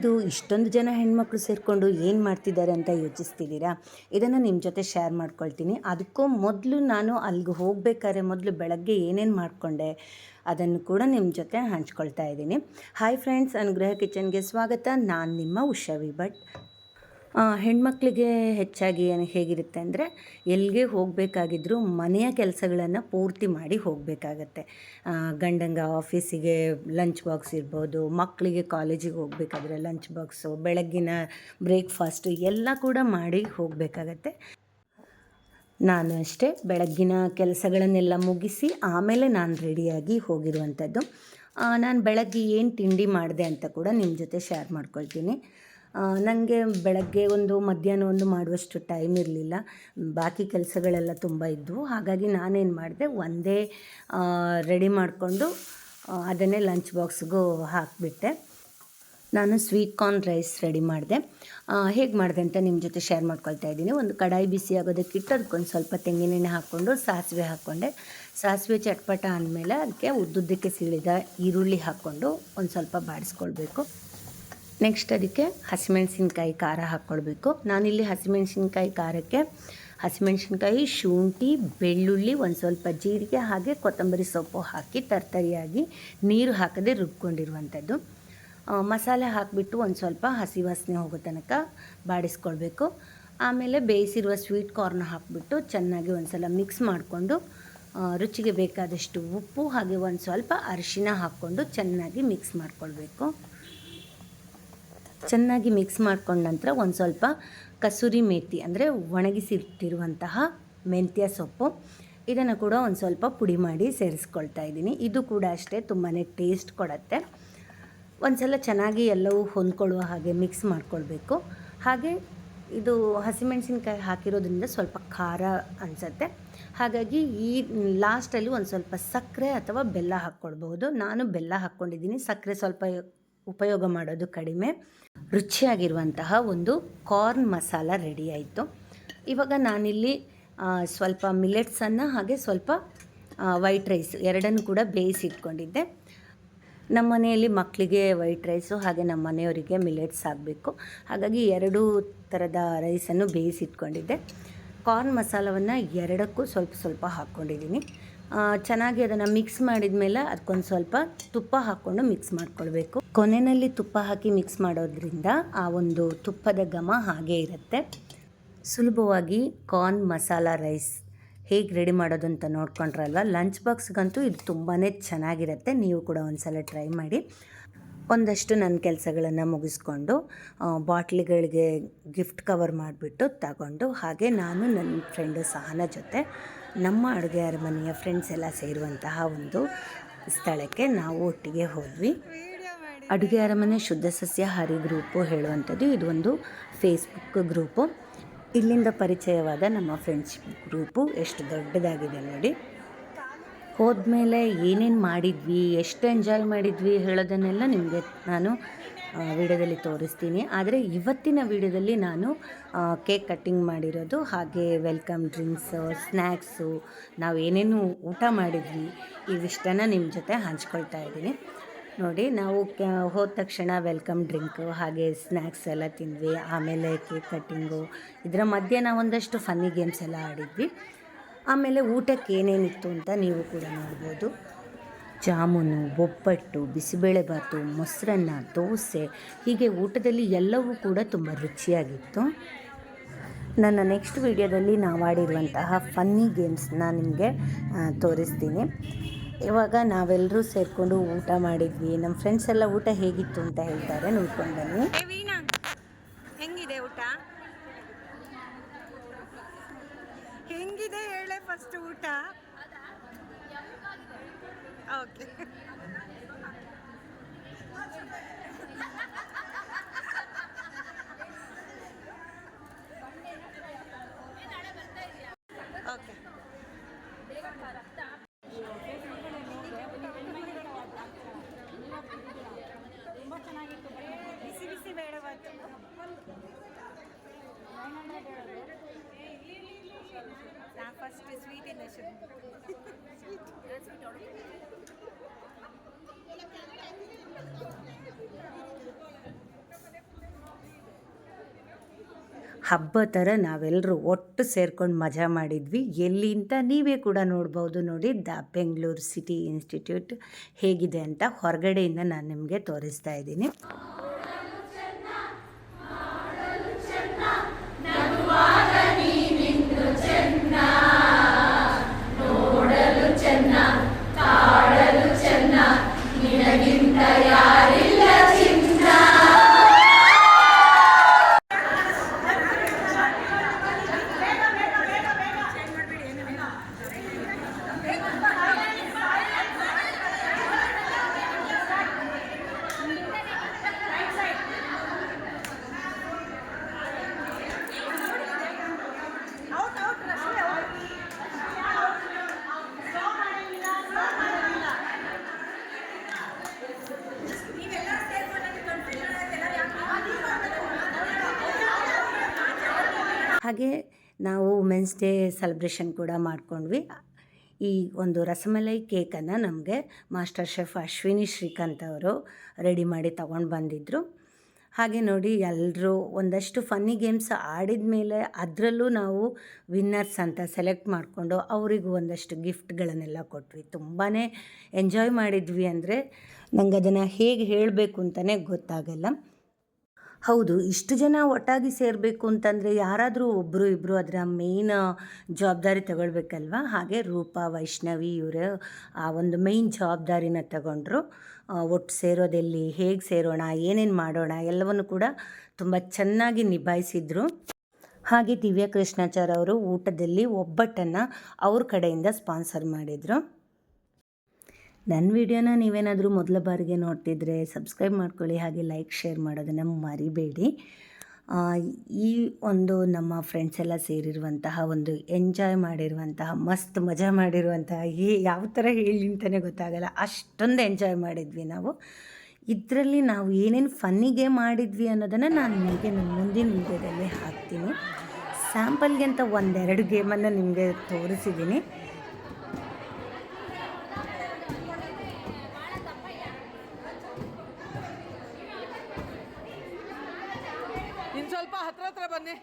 ಏನಿದು ಇಷ್ಟೊಂದು ಜನ ಹೆಣ್ಮಕ್ಳು ಸೇರಿಕೊಂಡು ಏನು ಮಾಡ್ತಿದ್ದಾರೆ ಅಂತ ಯೋಚಿಸ್ತಿದ್ದೀರಾ? ಇದನ್ನು ನಿಮ್ಮ ಜೊತೆ ಶೇರ್ ಮಾಡ್ಕೊಳ್ತೀನಿ. ಅದಕ್ಕೂ ಮೊದಲು ನಾನು ಅಲ್ಲಿಗೆ ಹೋಗಬೇಕಾದ್ರೆ ಮೊದಲು ಬೆಳಗ್ಗೆ ಏನೇನು ಮಾಡಿಕೊಂಡೆ ಅದನ್ನು ಕೂಡ ನಿಮ್ಮ ಜೊತೆ ಹಂಚ್ಕೊಳ್ತಾ ಇದ್ದೀನಿ. ಹಾಯ್ ಫ್ರೆಂಡ್ಸ್ ಅನುಗ್ರಹ ಕಿಚನ್ಗೆ ಸ್ವಾಗತ. ನಾನು ನಿಮ್ಮ ಉಷಾವಿ ಭಟ್. ಹೆಣ್ಮಕ್ಳಿಗೆ ಹೆಚ್ಚಾಗಿ ಏನು ಹೇಗಿರುತ್ತೆ ಅಂದರೆ ಎಲ್ಲಿಗೆ ಹೋಗಬೇಕಾಗಿದ್ರೂ ಮನೆಯ ಕೆಲಸಗಳನ್ನು ಪೂರ್ತಿ ಮಾಡಿ ಹೋಗಬೇಕಾಗತ್ತೆ. ಗಂಡಂಗ ಆಫೀಸಿಗೆ ಲಂಚ್ ಬಾಕ್ಸ್ ಇರ್ಬೋದು ಮಕ್ಕಳಿಗೆ ಕಾಲೇಜಿಗೆ ಹೋಗಬೇಕಾದ್ರೆ ಲಂಚ್ ಬಾಕ್ಸು ಬೆಳಗ್ಗಿನ ಬ್ರೇಕ್ಫಾಸ್ಟು ಎಲ್ಲ ಕೂಡ ಮಾಡಿ ಹೋಗಬೇಕಾಗತ್ತೆ. ನಾನು ಅಷ್ಟೇ, ಬೆಳಗ್ಗಿನ ಕೆಲಸಗಳನ್ನೆಲ್ಲ ಮುಗಿಸಿ ಆಮೇಲೆ ನಾನು ರೆಡಿಯಾಗಿ ಹೋಗಿರುವಂಥದ್ದು ನಾನು ಬೆಳಗ್ಗೆ ಏನು ತಿಂಡಿ ಮಾಡಿದೆ ಅಂತ ಕೂಡ ನಿಮ್ಮ ಜೊತೆ ಶೇರ್ ಮಾಡ್ಕೊಳ್ತೀನಿ. ನನಗೆ ಬೆಳಗ್ಗೆ ಒಂದು, ಮಧ್ಯಾಹ್ನ ಒಂದು ಮಾಡುವಷ್ಟು ಟೈಮ್ ಇರಲಿಲ್ಲ. ಬಾಕಿ ಕೆಲಸಗಳೆಲ್ಲ ತುಂಬ ಇದ್ದವು ಹಾಗಾಗಿ ನಾನೇನು ಮಾಡಿದೆ, ಒಂದೇ ರೆಡಿ ಮಾಡಿಕೊಂಡು ಅದನ್ನೇ ಲಂಚ್ ಬಾಕ್ಸ್ಗೂ ಹಾಕಿಬಿಟ್ಟೆ. ನಾನು ಸ್ವೀಟ್ ಕಾರ್ನ್ ರೈಸ್ ರೆಡಿ ಮಾಡಿದೆ. ಹೇಗೆ ಮಾಡಿದೆ ಅಂತ ನಿಮ್ಮ ಜೊತೆ ಶೇರ್ ಮಾಡ್ಕೊಳ್ತಾ ಇದ್ದೀನಿ. ಒಂದು ಕಡಾಯಿ ಬಿಸಿ ಆಗೋದಕ್ಕೆ ಇಟ್ಟು ಅದಕ್ಕೊಂದು ಸ್ವಲ್ಪ ತೆಂಗಿನೆಣ್ಣೆ ಹಾಕ್ಕೊಂಡು, ಸಾಸಿವೆ ಹಾಕ್ಕೊಂಡೆ. ಸಾಸಿವೆ ಚಟ್ಪಟ ಅಂದಮೇಲೆ ಅದಕ್ಕೆ ಉದ್ದುದ್ದಕ್ಕೆ ಸೀಳಿದ ಈರುಳ್ಳಿ ಹಾಕ್ಕೊಂಡು ಒಂದು ಸ್ವಲ್ಪ ಬಾಡಿಸ್ಕೊಳ್ಬೇಕು. ನೆಕ್ಸ್ಟ್ ಅದಕ್ಕೆ ಹಸಿಮೆಣಸಿನ್ಕಾಯಿ ಖಾರ ಹಾಕ್ಕೊಳ್ಬೇಕು. ನಾನಿಲ್ಲಿ ಹಸಿಮೆಣಸಿನ್ಕಾಯಿ ಖಾರಕ್ಕೆ ಹಸಿಮೆಣಸಿನ್ಕಾಯಿ, ಶುಂಠಿ, ಬೆಳ್ಳುಳ್ಳಿ, ಒಂದು ಸ್ವಲ್ಪ ಜೀರಿಗೆ ಹಾಗೆ ಕೊತ್ತಂಬರಿ ಸೊಪ್ಪು ಹಾಕಿ ತರ್ತರಿಯಾಗಿ ನೀರು ಹಾಕದೆ ರುಬ್ಕೊಂಡಿರುವಂಥದ್ದು. ಮಸಾಲೆ ಹಾಕಿಬಿಟ್ಟು ಒಂದು ಸ್ವಲ್ಪ ಹಸಿ ವಾಸನೆ ಹೋಗೋ ತನಕ ಬಾಡಿಸ್ಕೊಳ್ಬೇಕು. ಆಮೇಲೆ ಬೇಯಿಸಿರುವ ಸ್ವೀಟ್ ಕಾರ್ನ್ ಹಾಕಿಬಿಟ್ಟು ಚೆನ್ನಾಗಿ ಒಂದು ಸಲ ಮಿಕ್ಸ್ ಮಾಡಿಕೊಂಡು ರುಚಿಗೆ ಬೇಕಾದಷ್ಟು ಉಪ್ಪು ಹಾಗೆ ಒಂದು ಸ್ವಲ್ಪ ಅರಿಶಿನ ಹಾಕ್ಕೊಂಡು ಚೆನ್ನಾಗಿ ಮಿಕ್ಸ್ ಮಾಡ್ಕೊಳ್ಬೇಕು. ಚೆನ್ನಾಗಿ ಮಿಕ್ಸ್ ಮಾಡ್ಕೊಂಡ ನಂತರ ಒಂದು ಸ್ವಲ್ಪ ಕಸೂರಿ ಮೇಥಿ ಅಂದರೆ ಒಣಗಿಸಿಟ್ಟಿರುವಂತಹ ಮೆಂತ್ಯ ಸೊಪ್ಪು. ಇದನ್ನು ಕೂಡ ಒಂದು ಸ್ವಲ್ಪ ಪುಡಿ ಮಾಡಿ ಸೇರಿಸ್ಕೊಳ್ತಾ ಇದ್ದೀನಿ. ಇದು ಕೂಡ ಅಷ್ಟೇ ತುಂಬಾ ಟೇಸ್ಟ್ ಕೊಡುತ್ತೆ. ಒಂದು ಸಲ ಚೆನ್ನಾಗಿ ಎಲ್ಲವೂ ಹೊಂದ್ಕೊಳ್ಳುವ ಹಾಗೆ ಮಿಕ್ಸ್ ಮಾಡ್ಕೊಳ್ಬೇಕು. ಹಾಗೆ ಇದು ಹಸಿಮೆಣಸಿನ್ಕಾಯಿ ಹಾಕಿರೋದ್ರಿಂದ ಸ್ವಲ್ಪ ಖಾರ ಅನಿಸುತ್ತೆ. ಹಾಗಾಗಿ ಈ ಲಾಸ್ಟಲ್ಲಿ ಒಂದು ಸ್ವಲ್ಪ ಸಕ್ಕರೆ ಅಥವಾ ಬೆಲ್ಲ ಹಾಕ್ಕೊಳ್ಬಹುದು. ನಾನು ಬೆಲ್ಲ ಹಾಕ್ಕೊಂಡಿದ್ದೀನಿ. ಸಕ್ಕರೆ ಸ್ವಲ್ಪ ಉಪಯೋಗ ಮಾಡೋದು ಕಡಿಮೆ. ರುಚಿಯಾಗಿರುವಂತಹ ಒಂದು ಕಾರ್ನ್ ಮಸಾಲ ರೆಡಿ ಆಯಿತು. ಇವಾಗ ನಾನಿಲ್ಲಿ ಸ್ವಲ್ಪ ಮಿಲೆಟ್ಸನ್ನು ಹಾಗೆ ಸ್ವಲ್ಪ ವೈಟ್ ರೈಸ್ ಎರಡನ್ನು ಕೂಡ ಬೇಯಿಸಿಟ್ಕೊಂಡಿದ್ದೆ ನಮ್ಮ ಮನೆಯಲ್ಲಿ ಮಕ್ಕಳಿಗೆ ವೈಟ್ ರೈಸು ಹಾಗೆ ನಮ್ಮ ಮನೆಯವರಿಗೆ ಮಿಲೆಟ್ಸ್ ಆಗಬೇಕು. ಹಾಗಾಗಿ ಎರಡು ಥರದ ರೈಸನ್ನು ಬೇಯಿಸಿಟ್ಕೊಂಡಿದ್ದೆ ಕಾರ್ನ್ ಮಸಾಲವನ್ನು ಎರಡಕ್ಕೂ ಸ್ವಲ್ಪ ಸ್ವಲ್ಪ ಹಾಕ್ಕೊಂಡಿದ್ದೀನಿ. ಚೆನ್ನಾಗಿ ಅದನ್ನು ಮಿಕ್ಸ್ ಮಾಡಿದ ಮೇಲೆ ಅದಕ್ಕೊಂದು ಸ್ವಲ್ಪ ತುಪ್ಪ ಹಾಕ್ಕೊಂಡು ಮಿಕ್ಸ್ ಮಾಡ್ಕೊಳ್ಬೇಕು. ಕೊನೆಯಲ್ಲಿ ತುಪ್ಪ ಹಾಕಿ ಮಿಕ್ಸ್ ಮಾಡೋದ್ರಿಂದ ಆ ಒಂದು ತುಪ್ಪದ ಘಮ ಹಾಗೆ ಇರುತ್ತೆ. ಸುಲಭವಾಗಿ ಕಾರ್ನ್ ಮಸಾಲ ರೈಸ್ ಹೇಗೆ ರೆಡಿ ಮಾಡೋದು ಅಂತ ನೋಡ್ಕೊಂಡ್ರಲ್ವ ಲಂಚ್ ಬಾಕ್ಸ್ಗಂತೂ ಇದು ತುಂಬಾ ಚೆನ್ನಾಗಿರುತ್ತೆ. ನೀವು ಕೂಡ ಒಂದು ಸಲ ಟ್ರೈ ಮಾಡಿ. ಒಂದಷ್ಟು ನನ್ನ ಕೆಲಸಗಳನ್ನು ಮುಗಿಸ್ಕೊಂಡು ಬಾಟ್ಲಿಗಳಿಗೆ ಗಿಫ್ಟ್ ಕವರ್ ಮಾಡಿಬಿಟ್ಟು ತಗೊಂಡು, ಹಾಗೆ ನಾನು ನನ್ನ ಫ್ರೆಂಡ್ ಸಹನ ಜೊತೆ ನಮ್ಮ ಅಡುಗೆ ಅರಮನೆಯ ಫ್ರೆಂಡ್ಸ್ ಎಲ್ಲ ಸೇರುವಂತಹ ಒಂದು ಸ್ಥಳಕ್ಕೆ ನಾವು ಒಟ್ಟಿಗೆ ಹೋದ್ವಿ. ಅಡುಗೆ ಅರಮನೆ ಶುದ್ಧ ಸಸ್ಯಾಹಾರಿ ಗ್ರೂಪು ಹೇಳುವಂಥದ್ದು. ಇದು ಒಂದು ಫೇಸ್ಬುಕ್ ಗ್ರೂಪು. ಇಲ್ಲಿಂದ ಪರಿಚಯವಾದ ನಮ್ಮ ಫ್ರೆಂಡ್ಶಿಪ್ ಗ್ರೂಪು ಎಷ್ಟು ದೊಡ್ಡದಾಗಿದೆ ನೋಡಿ. ಹೋದ್ಮೇಲೆ ಏನೇನು ಮಾಡಿದ್ವಿ, ಎಷ್ಟು ಎಂಜಾಯ್ ಮಾಡಿದ್ವಿ ಹೇಳೋದನ್ನೆಲ್ಲ ನಿಮಗೆ ನಾನು ವಿಡಿಯೋದಲ್ಲಿ ತೋರಿಸ್ತೀನಿ. ಆದರೆ ಇವತ್ತಿನ ವಿಡಿಯೋದಲ್ಲಿ ನಾನು ಕೇಕ್ ಕಟ್ಟಿಂಗ್ ಮಾಡಿರೋದು, ಹಾಗೆ ವೆಲ್ಕಮ್ ಡ್ರಿಂಕ್ಸು ಸ್ನ್ಯಾಕ್ಸು ನಾವು ಏನೇನು ಊಟ ಮಾಡಿದ್ವಿ, ಇವಿಷ್ಟನ್ನು ನಿಮ್ಮ ಜೊತೆ ಹಂಚ್ಕೊಳ್ತಾ ಇದ್ದೀನಿ. ನೋಡಿ, ನಾವು ಹೋದ ತಕ್ಷಣ ವೆಲ್ಕಮ್ ಡ್ರಿಂಕು ಹಾಗೆ ಸ್ನ್ಯಾಕ್ಸ್ ಎಲ್ಲ ತಿಂದ್ವಿ, ಆಮೇಲೆ ಕೇಕ್ ಕಟ್ಟಿಂಗು ಇದರ ಮಧ್ಯೆ ನಾವು ಒಂದಷ್ಟು ಫನ್ನಿ ಗೇಮ್ಸ್ ಎಲ್ಲ ಆಡಿದ್ವಿ. ಆಮೇಲೆ ಊಟಕ್ಕೆ ಏನೇನಿತ್ತು ಅಂತ ನೀವು ಕೂಡ ನೋಡ್ಬೋದು. ಜಾಮೂನು ಒಬ್ಬಟ್ಟು ಬಿಸಿಬೇಳೆಬಾತು ಮೊಸರನ್ನ, ದೋಸೆ, ಹೀಗೆ ಊಟದಲ್ಲಿ ಎಲ್ಲವೂ ಕೂಡ ತುಂಬ ರುಚಿಯಾಗಿತ್ತು. ನನ್ನ ನೆಕ್ಸ್ಟ್ ವಿಡಿಯೋದಲ್ಲಿ ನಾವು ಆಡಿರುವಂತಹ ಫನ್ನಿ ಗೇಮ್ಸ್ನ ನಿಮಗೆ ತೋರಿಸ್ತೀನಿ. ಇವಾಗ ನಾವೆಲ್ಲರೂ ಸೇರಿಕೊಂಡು ಊಟ ಮಾಡಿದ್ವಿ. ನಮ್ಮ ಫ್ರೆಂಡ್ಸ್ ಎಲ್ಲ ಊಟ ಹೇಗಿತ್ತು ಅಂತ ಹೇಳ್ತಾರೆ. ನೋಡ್ಕೊಂಡು ಬನ್ನಿ ಏ ವೀಣಾ ಹೆಂಗಿದೆ ಊಟ ಹೆಂಗಿದೆ ಹೇಳೆ ಫಸ್ಟ್ ಊಟ ಓಕೆ ಓಕೆ ಬಿಸಿ ಬಿಸಿ ಬೇಡ ಬಂತು ನಾ ಫಸ್ಟ್ ಸ್ವೀಟ್ ಇಂದ ಹಬ್ಬ ಥರ ನಾವೆಲ್ಲರೂ ಒಟ್ಟು ಸೇರ್ಕೊಂಡು ಮಜಾ ಮಾಡಿದ್ವಿ. ಎಲ್ಲಿ ನೀವೇ ಕೂಡ ನೋಡ್ಬೋದು ನೋಡಿ, ದ ಬೆಂಗಳೂರು ಸಿಟಿ ಇನ್ಸ್ಟಿಟ್ಯೂಟ್ ಹೇಗಿದೆ ಅಂತ ಹೊರಗಡೆಯಿಂದ ನಾನು ನಿಮಗೆ ತೋರಿಸ್ತಾ ಇದ್ದೀನಿ. ಹಾಗೆ ನಾವು ವುಮೆನ್ಸ್ ಡೇ ಸೆಲೆಬ್ರೇಷನ್ ಕೂಡ ಮಾಡಿಕೊಂಡ್ವಿ. ಈ ಒಂದು ರಸಮಲೈ ಕೇಕನ್ನು ನಮಗೆ ಮಾಸ್ಟರ್ ಶೆಫ್ ಅಶ್ವಿನಿ ಶ್ರೀಕಾಂತ್ ಅವರು ರೆಡಿ ಮಾಡಿ ತಗೊಂಡು ಬಂದಿದ್ದರು ಹಾಗೆ ನೋಡಿ ಎಲ್ಲರೂ ಒಂದಷ್ಟು ಫನ್ನಿ ಗೇಮ್ಸ್ ಆಡಿದ ಮೇಲೆ ಅದರಲ್ಲೂ ನಾವು ವಿನ್ನರ್ಸ್ ಅಂತ ಸೆಲೆಕ್ಟ್ ಮಾಡಿಕೊಂಡು ಅವರಿಗೂ ಒಂದಷ್ಟು ಗಿಫ್ಟ್ಗಳನ್ನೆಲ್ಲ ಕೊಟ್ವಿ. ತುಂಬಾ ಎಂಜಾಯ್ ಮಾಡಿದ್ವಿ ಅಂದರೆ ನಂಗೆ ಅದನ್ನು ಹೇಗೆ ಹೇಳಬೇಕು ಅಂತಲೇ ಗೊತ್ತಾಗಲ್ಲ. ಹೌದು, ಇಷ್ಟು ಜನ ಒಟ್ಟಾಗಿ ಸೇರಬೇಕು ಅಂತಂದರೆ ಯಾರಾದರೂ ಒಬ್ಬರು ಇಬ್ಬರು ಅದರ ಮೇಯ್ನ್ ಜವಾಬ್ದಾರಿ ತಗೊಳ್ಬೇಕಲ್ವಾ? ಹಾಗೆ ರೂಪಾ, ವೈಷ್ಣವಿ ಇವರು ಆ ಒಂದು ಮೇಯ್ನ್ ಜವಾಬ್ದಾರಿನ ತಗೊಂಡ್ರು. ಒಟ್ಟು ಸೇರೋದೆಲ್ಲಿ, ಹೇಗೆ ಸೇರೋಣ, ಏನೇನು ಮಾಡೋಣ ಎಲ್ಲವನ್ನು ಕೂಡ ತುಂಬ ಚೆನ್ನಾಗಿ ನಿಭಾಯಿಸಿದರು. ಹಾಗೆ ದಿವ್ಯ ಕೃಷ್ಣಾಚಾರ್ ಅವರು ಊಟದಲ್ಲಿ ಒಬ್ಬಟ್ಟನ್ನು ಅವ್ರ ಕಡೆಯಿಂದ ಸ್ಪಾನ್ಸರ್ ಮಾಡಿದರು. ನನ್ನ ವಿಡಿಯೋನ ನೀವೇನಾದರೂ ಮೊದಲ ಬಾರಿಗೆ ನೋಡ್ತಿದ್ರೆ ಸಬ್ಸ್ಕ್ರೈಬ್ ಮಾಡ್ಕೊಳ್ಳಿ, ಹಾಗೆ ಲೈಕ್, ಶೇರ್ ಮಾಡೋದನ್ನು ಮರಿಬೇಡಿ. ಈ ಒಂದು ನಮ್ಮ ಫ್ರೆಂಡ್ಸ್ ಎಲ್ಲ ಸೇರಿರುವಂತಹ ಒಂದು ಎಂಜಾಯ್ ಮಾಡಿರುವಂತಹ, ಮಸ್ತ್ ಮಜಾ ಮಾಡಿರುವಂತಹ, ಈ ಯಾವ ಥರ ಹೇಳಿ ಅಂತಲೇ ಗೊತ್ತಾಗಲ್ಲ, ಅಷ್ಟೊಂದು ಎಂಜಾಯ್ ಮಾಡಿದ್ವಿ ನಾವು. ಇದರಲ್ಲಿ ನಾವು ಏನೇನು ಫನ್ನಿಗೆ ಮಾಡಿದ್ವಿ ಅನ್ನೋದನ್ನು ನಾನು ನಿಮಗೆ ನನ್ನ ಮುಂದಿನ ವಿಡಿಯೋದಲ್ಲಿ ಹಾಕ್ತೀನಿ. ಸ್ಯಾಂಪಲ್ಗೆ ಅಂತ ಒಂದೆರಡು ಗೇಮನ್ನು ನಿಮಗೆ ತೋರಿಸಿದ್ದೀನಿ ಹತ್ರ ಹತ್ರ ಬನ್ನಿ